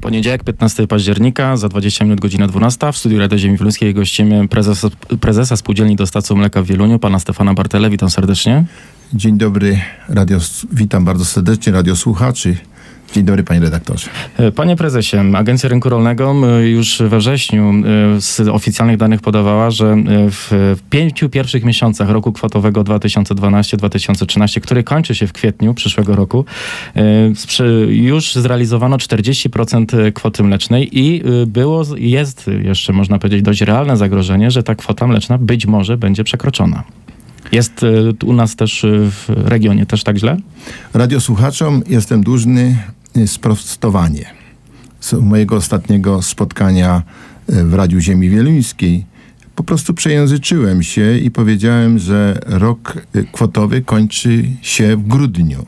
Poniedziałek, 15 października, za 20 minut godzina 12. W studiu Rady Ziemi Wiluńskiej gościmy prezesa, prezesa Spółdzielni Dostawców Mleka w Wieluniu, pana Stefana Bartele. Witam serdecznie. Dzień dobry, radio, witam bardzo serdecznie radiosłuchaczy. Dzień dobry, panie redaktorze. E, Panie prezesie, Agencja Rynku Rolnego e, już we wrześniu e, z oficjalnych danych podawała, że w pięciu pierwszych miesiącach roku kwotowego 2012-2013, który kończy się w kwietniu przyszłego roku, już zrealizowano 40% kwoty mlecznej i było, jest jeszcze można powiedzieć dość realne zagrożenie, że ta kwota mleczna być może będzie przekroczona. Jest u nas też w regionie też tak źle? Radiosłuchaczom jestem dłużny sprostowanie z mojego ostatniego spotkania y, w Radiu Ziemi Wieluńskiej. Po prostu przejęzyczyłem się i powiedziałem, że rok y, kwotowy kończy się w grudniu.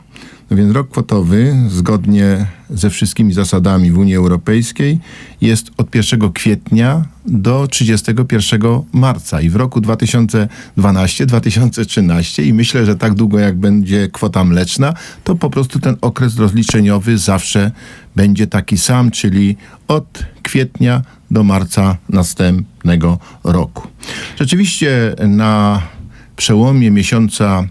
No więc rok kwotowy, zgodnie ze wszystkimi zasadami w Unii Europejskiej, jest od 1 kwietnia do 31 marca. I w roku 2012-2013, i myślę, że tak długo jak będzie kwota mleczna, to po prostu ten okres rozliczeniowy zawsze będzie taki sam, czyli od kwietnia do marca następnego roku. Rzeczywiście na przełomie miesiąca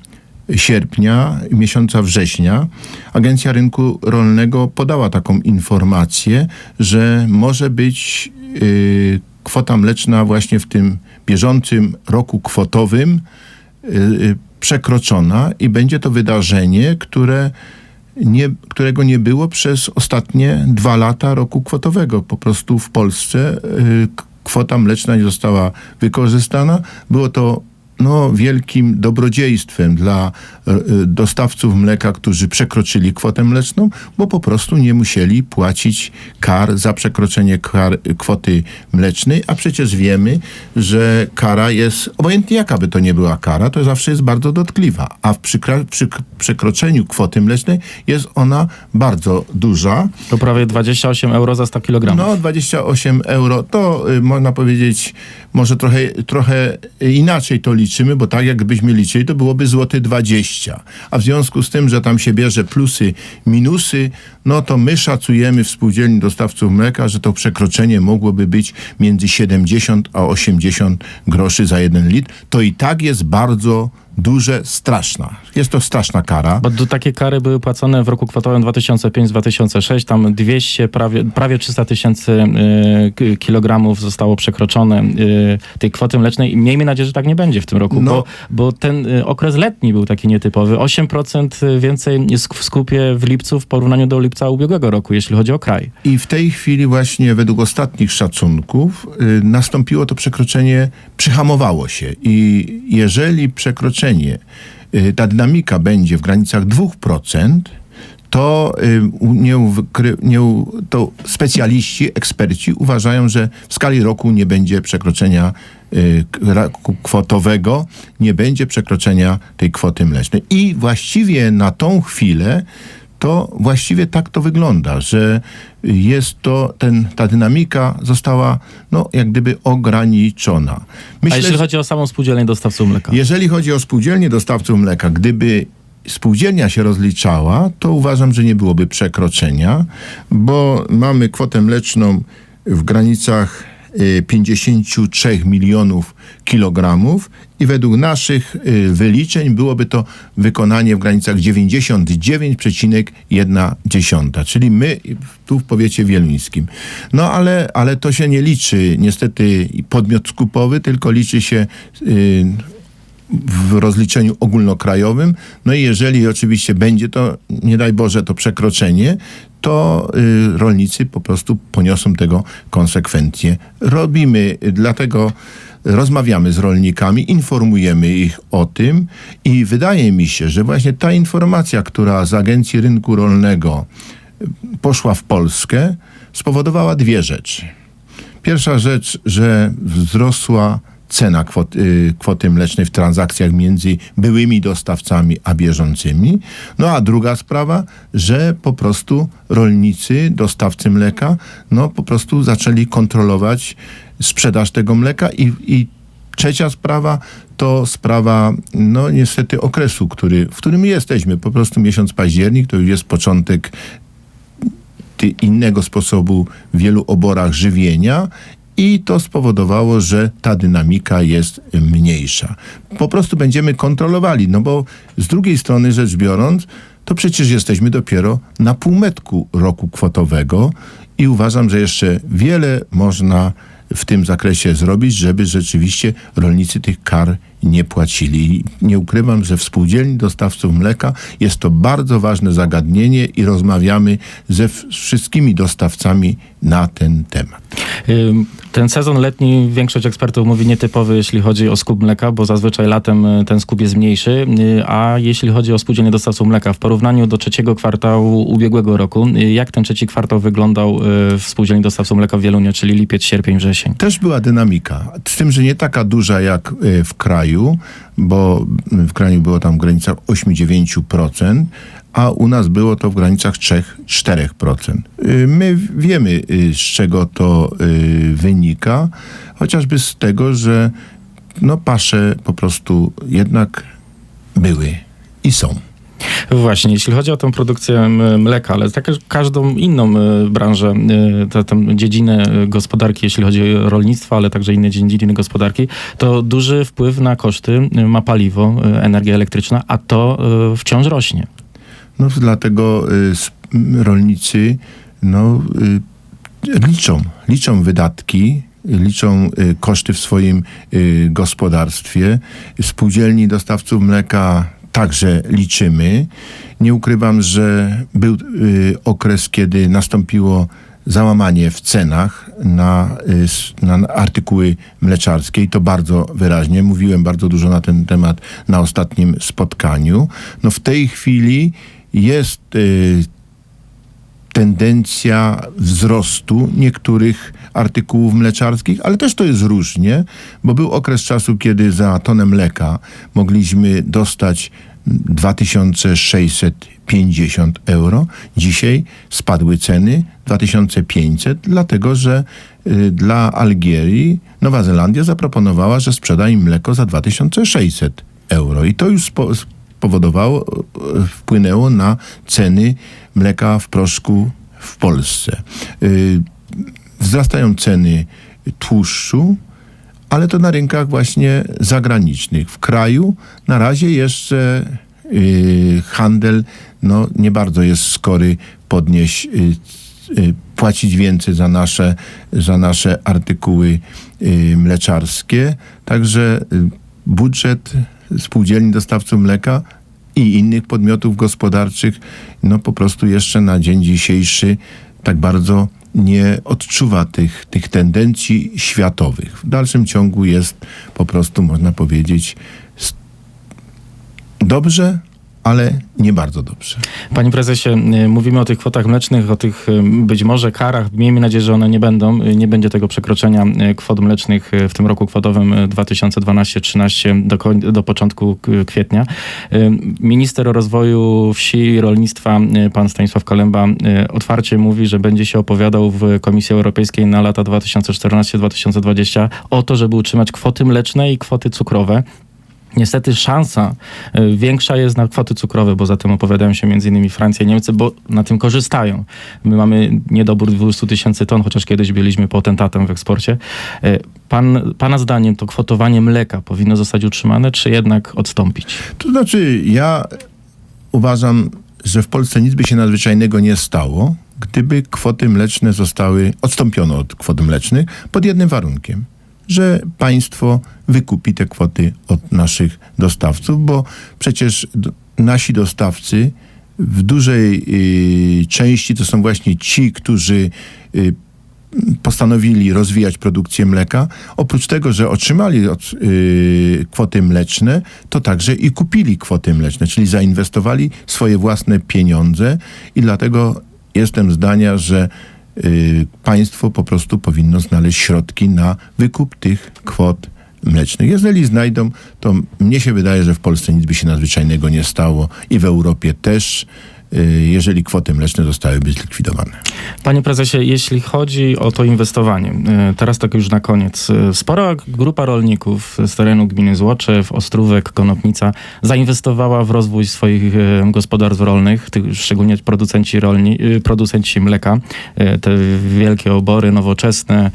sierpnia miesiąca września Agencja Rynku Rolnego podała taką informację, że może być y, kwota mleczna właśnie w tym bieżącym roku kwotowym y, y, przekroczona i będzie to wydarzenie, które nie, którego nie było przez ostatnie dwa lata roku kwotowego. Po prostu w Polsce y, kwota mleczna nie została wykorzystana. Było to no, wielkim dobrodziejstwem dla y, y, dostawców mleka, którzy przekroczyli kwotę mleczną, bo po prostu nie musieli płacić kar za przekroczenie kar, kwoty mlecznej, a przecież wiemy, że kara jest, obojętnie jaka by to nie była kara, to zawsze jest bardzo dotkliwa, a w przy przekroczeniu kwoty mlecznej jest ona bardzo duża. To prawie 28 euro za 100 kg. No, 28 euro to y, można powiedzieć, może trochę, trochę inaczej to liczymy, bo tak jakbyśmy liczyli, to byłoby złoty 20. A w związku z tym, że tam się bierze plusy, minusy, no to my szacujemy w spółdzielni dostawców mleka, że to przekroczenie mogłoby być między 70 a 80 groszy za jeden litr. To i tak jest bardzo duże, straszna. Jest to straszna kara. Bo takie kary były płacone w roku kwotowym 2005-2006, tam 200, prawie, prawie 300 tysięcy y, kilogramów zostało przekroczone y, tej kwoty mlecznej i miejmy nadzieję, że tak nie będzie w tym roku, No. bo, bo ten y, okres letni był taki nietypowy. 8% więcej w skupie w lipcu w porównaniu do lipca ubiegłego roku, jeśli chodzi o kraj. I w tej chwili właśnie według ostatnich szacunków y, nastąpiło to przekroczenie, przyhamowało się. I jeżeli przekroczenie, y, ta dynamika będzie w granicach 2%, to, y, nie, ukry- nie, to specjaliści, eksperci uważają, że w skali roku nie będzie przekroczenia y, kwotowego, nie będzie przekroczenia tej kwoty mlecznej. I właściwie na tą chwilę to właściwie tak to wygląda, że jest to, ten, ta dynamika została no, jak gdyby ograniczona. A jeśli chodzi o samą spółdzielnię dostawców mleka? jeżeli chodzi o spółdzielnię dostawców mleka, gdyby spółdzielnia się rozliczała, to uważam, że nie byłoby przekroczenia, bo mamy kwotę mleczną w granicach 53 milionów kilogramów i według naszych y, wyliczeń byłoby to wykonanie w granicach 99,1, czyli my tu w powiecie wieluńskim. No ale, ale to się nie liczy niestety podmiot skupowy, tylko liczy się y, w rozliczeniu ogólnokrajowym. No i jeżeli oczywiście będzie to, nie daj Boże, to przekroczenie, to y, rolnicy po prostu poniosą tego konsekwencje. Robimy, y, dlatego rozmawiamy z rolnikami, informujemy ich o tym i wydaje mi się, że właśnie ta informacja, która z Agencji Rynku Rolnego y, poszła w Polskę, spowodowała dwie rzeczy. Pierwsza rzecz, że wzrosła cena kwoty, kwoty mlecznej w transakcjach między byłymi dostawcami a bieżącymi. No a druga sprawa, że po prostu rolnicy, dostawcy mleka, no po prostu zaczęli kontrolować sprzedaż tego mleka i, i Trzecia sprawa to sprawa, no niestety, okresu, który, w którym my jesteśmy. Po prostu miesiąc październik to już jest początek innego sposobu w wielu oborach żywienia i to spowodowało, że ta dynamika jest mniejsza. Po prostu będziemy kontrolowali, no bo z drugiej strony rzecz biorąc, to przecież jesteśmy dopiero na półmetku roku kwotowego i uważam, że jeszcze wiele można w tym zakresie zrobić, żeby rzeczywiście rolnicy tych kar nie płacili. Nie ukrywam, że w spółdzielni dostawców mleka jest to bardzo ważne zagadnienie i rozmawiamy ze wszystkimi dostawcami na ten temat. Ten sezon letni większość ekspertów mówi nietypowy, jeśli chodzi o skup mleka, bo zazwyczaj latem y, ten skup jest mniejszy, y, a jeśli chodzi o spółdzielnie dostawców mleka w porównaniu do trzeciego kwartału ubiegłego roku, y, jak ten trzeci kwartał wyglądał w spółdzielni dostawców mleka w Wieluniu, czyli lipiec, sierpień, wrzesień? Też była dynamika, z tym, że nie taka duża jak w kraju, bo w kraju było tam w granicach 8-9%, a u nas było to w granicach 3-4%. Y, My wiemy, y, z czego to y, wynika, chociażby z tego, że no pasze po prostu jednak były i są. Właśnie, jeśli chodzi o tę produkcję mleka, ale tak każdą inną branżę, tę, dziedzinę gospodarki, jeśli chodzi o rolnictwo, ale także inne dziedziny gospodarki, to duży wpływ na koszty ma paliwo, energia elektryczna, a to wciąż rośnie. No dlatego y, rolnicy no, y, liczą, liczą wydatki, liczą y, koszty w swoim gospodarstwie. Spółdzielni dostawców mleka także liczymy. Nie ukrywam, że był okres, kiedy nastąpiło załamanie w cenach na, na artykuły mleczarskie i to bardzo wyraźnie. Mówiłem bardzo dużo na ten temat na ostatnim spotkaniu. No w tej chwili jest y, tendencja wzrostu niektórych artykułów mleczarskich, ale też to jest różnie, bo był okres czasu, kiedy za tonę mleka mogliśmy dostać 2650 euro. Dzisiaj spadły ceny 2500, dlatego że y, dla Algierii Nowa Zelandia zaproponowała, że sprzeda im mleko za 2600 euro. I to już spo, spowodowało, e, wpłynęło na ceny mleka w proszku w Polsce. Y, Wzrastają ceny tłuszczu, ale to na rynkach właśnie zagranicznych. W kraju na razie jeszcze y, handel no, nie bardzo jest skory podnieść, płacić więcej za nasze, za nasze artykuły mleczarskie. Także budżet spółdzielni dostawców mleka i innych podmiotów gospodarczych no po prostu jeszcze na dzień dzisiejszy tak bardzo nie odczuwa tych, tych tendencji światowych. W dalszym ciągu jest po prostu, można powiedzieć, dobrze, ale nie bardzo dobrze. Panie prezesie, y, mówimy o tych kwotach mlecznych, o tych y, być może karach. Miejmy nadzieję, że one nie będą. Y, Nie będzie tego przekroczenia kwot mlecznych w tym roku kwotowym y, 2012-13 do, do początku kwietnia. Minister rozwoju wsi i rolnictwa, pan Stanisław Kalemba, otwarcie mówi, że będzie się opowiadał w Komisji Europejskiej na lata 2014-2020 o to, żeby utrzymać kwoty mleczne i kwoty cukrowe. Niestety szansa y, większa jest na kwoty cukrowe, bo za tym opowiadają się m.in. Francja i Niemcy, bo na tym korzystają. My mamy niedobór 200 tysięcy ton, chociaż kiedyś byliśmy potentatem w eksporcie. Y, Pan, pana zdaniem to kwotowanie mleka powinno zostać utrzymane, czy jednak odstąpić? To znaczy, ja uważam, że w Polsce nic by się nadzwyczajnego nie stało, gdyby kwoty mleczne zostały, odstąpiono od kwot mlecznych pod jednym warunkiem, że państwo wykupi te kwoty od naszych dostawców, bo przecież nasi dostawcy w dużej y, części to są właśnie ci, którzy y, postanowili rozwijać produkcję mleka, oprócz tego, że otrzymali od, yy, kwoty mleczne, to także i kupili kwoty mleczne, czyli zainwestowali swoje własne pieniądze i dlatego jestem zdania, że państwo po prostu powinno znaleźć środki na wykup tych kwot mlecznych. Jeżeli znajdą, to mnie się wydaje, że w Polsce nic by się nadzwyczajnego nie stało i w Europie też y, jeżeli kwoty mleczne zostałyby zlikwidowane. Panie prezesie, jeśli chodzi o to inwestowanie, e, teraz tak już na koniec. E, Spora grupa rolników z terenu gminy Złoczew, Ostrówek, Konopnica zainwestowała w rozwój swoich gospodarstw rolnych, szczególnie producenci, rolni, producenci mleka. Te wielkie obory nowoczesne,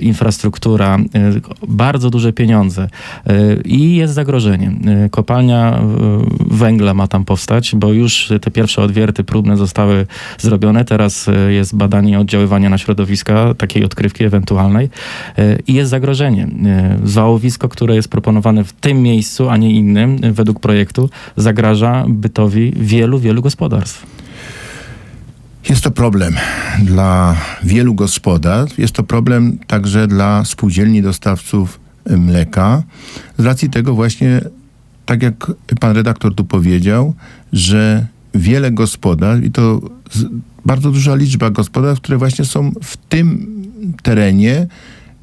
infrastruktura, bardzo duże pieniądze. I jest zagrożenie. Kopalnia węgla ma tam powstać, bo już te pierwsze odwierty próbne zostały zrobione. Teraz e, jest badanie oddziaływania na środowiska, takiej odkrywki ewentualnej. E, I jest zagrożenie. E, Zwałowisko, które jest proponowane w tym miejscu, a nie innym, według projektu, zagraża bytowi wielu, wielu gospodarstw. Jest to problem dla wielu gospodarstw, jest to problem także dla spółdzielni dostawców mleka. Z racji tego właśnie, tak jak pan redaktor tu powiedział, że wiele gospodarstw, i to bardzo duża liczba gospodarstw, które właśnie są w tym terenie,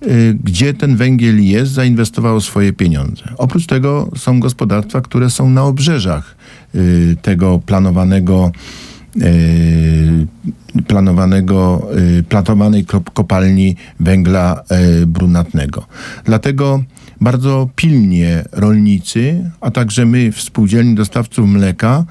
y, gdzie ten węgiel jest, zainwestowało swoje pieniądze. Oprócz tego są gospodarstwa, które są na obrzeżach y, tego planowanego y, planowanego, planowanej kop- kopalni węgla y, brunatnego. Dlatego bardzo pilnie rolnicy, a także my w spółdzielni dostawców mleka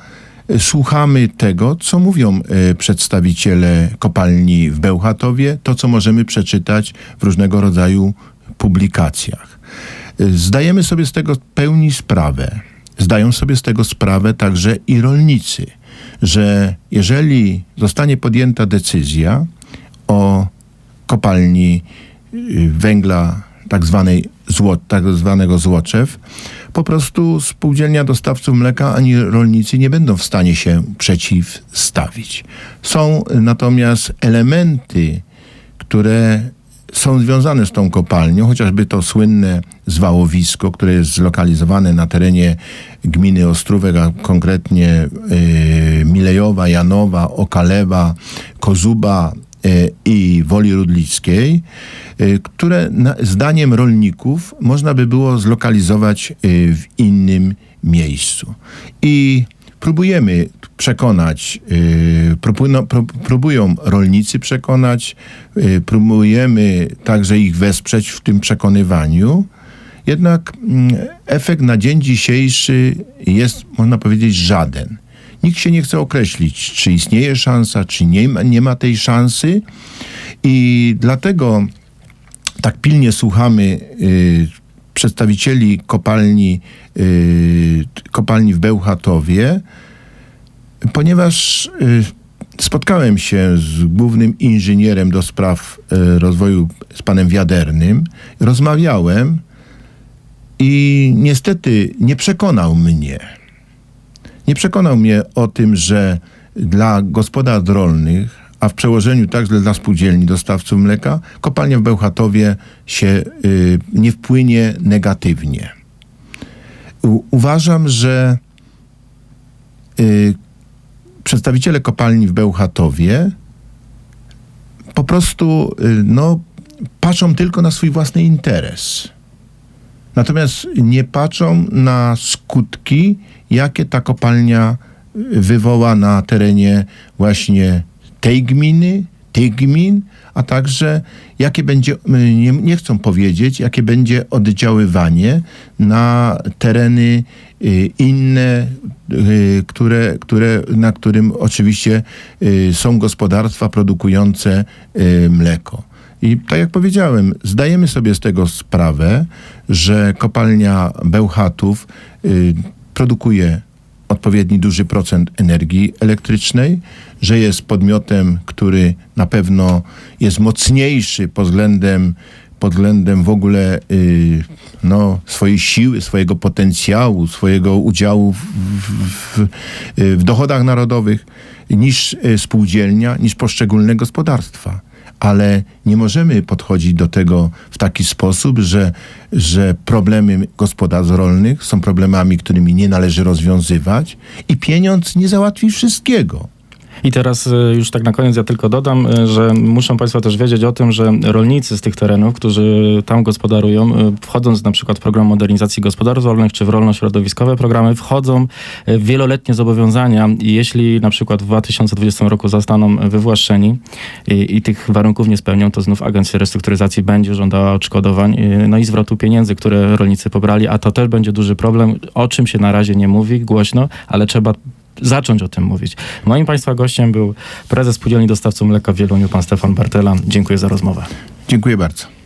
słuchamy tego, co mówią y, przedstawiciele kopalni w Bełchatowie, to co możemy przeczytać w różnego rodzaju publikacjach. Y, Zdajemy sobie z tego pełni sprawę. Zdają sobie z tego sprawę także i rolnicy, że jeżeli zostanie podjęta decyzja o kopalni y, węgla tak, zwanej tak zwanego złoczew, po prostu spółdzielnia dostawców mleka ani rolnicy nie będą w stanie się przeciwstawić. Są natomiast elementy, które są związane z tą kopalnią, chociażby to słynne zwałowisko, które jest zlokalizowane na terenie gminy Ostrówek, a konkretnie y, Milejowa, Janowa, Okalewa, Kozuba i Woli Rudlickiej, y, które zdaniem rolników można by było zlokalizować y, w innym miejscu. I próbujemy przekonać, yy, próbują, pró- próbują rolnicy przekonać, próbujemy także ich wesprzeć w tym przekonywaniu. Jednak mm, efekt na dzień dzisiejszy jest, można powiedzieć, żaden. Nikt się nie chce określić, czy istnieje szansa, czy nie ma, nie ma tej szansy. I dlatego tak pilnie słuchamy y, przedstawicieli kopalni, y, kopalni w Bełchatowie, ponieważ y, spotkałem się z głównym inżynierem do spraw y, rozwoju, z panem Wiadernym, rozmawiałem i niestety nie przekonał mnie. Nie przekonał mnie o tym, że dla gospodarstw rolnych, a w przełożeniu także dla spółdzielni dostawców mleka, kopalnia w Bełchatowie się y, nie wpłynie negatywnie. U, uważam, że y, przedstawiciele kopalni w Bełchatowie po prostu y, no, patrzą tylko na swój własny interes. Natomiast nie patrzą na skutki, jakie ta kopalnia y, wywoła na terenie właśnie tej gminy, tych gmin, a także jakie będzie, y, nie, nie chcą powiedzieć, jakie będzie oddziaływanie na tereny y, inne, które, które, na którym oczywiście są gospodarstwa produkujące mleko. I tak jak powiedziałem, zdajemy sobie z tego sprawę, że kopalnia Bełchatów produkuje odpowiedni duży procent energii elektrycznej, że jest podmiotem, który na pewno jest mocniejszy pod względem, pod względem w ogóle y, no, swojej siły, swojego potencjału, swojego udziału w, w, w, w dochodach narodowych niż y, spółdzielnia, niż poszczególne gospodarstwa ale nie możemy podchodzić do tego w taki sposób, że, że problemy gospodarstw rolnych są problemami, którymi nie należy rozwiązywać i pieniądz nie załatwi wszystkiego. I teraz y, już tak na koniec ja tylko dodam, y, że muszą Państwo też wiedzieć o tym, że rolnicy z tych terenów, którzy tam gospodarują, y, wchodząc na przykład w program modernizacji gospodarstw rolnych czy w rolno-środowiskowe programy, wchodzą w wieloletnie zobowiązania. I jeśli na przykład w 2020 roku zostaną wywłaszczeni i, i tych warunków nie spełnią, to znów Agencja Restrukturyzacji będzie żądała odszkodowań, no i zwrotu pieniędzy, które rolnicy pobrali, a to też będzie duży problem, o czym się na razie nie mówi głośno, ale trzeba zacząć o tym mówić. Moim Państwa gościem był prezes Spółdzielni Dostawców Mleka w Wieluniu, pan Stefan Bartela. Dziękuję za rozmowę. Dziękuję bardzo.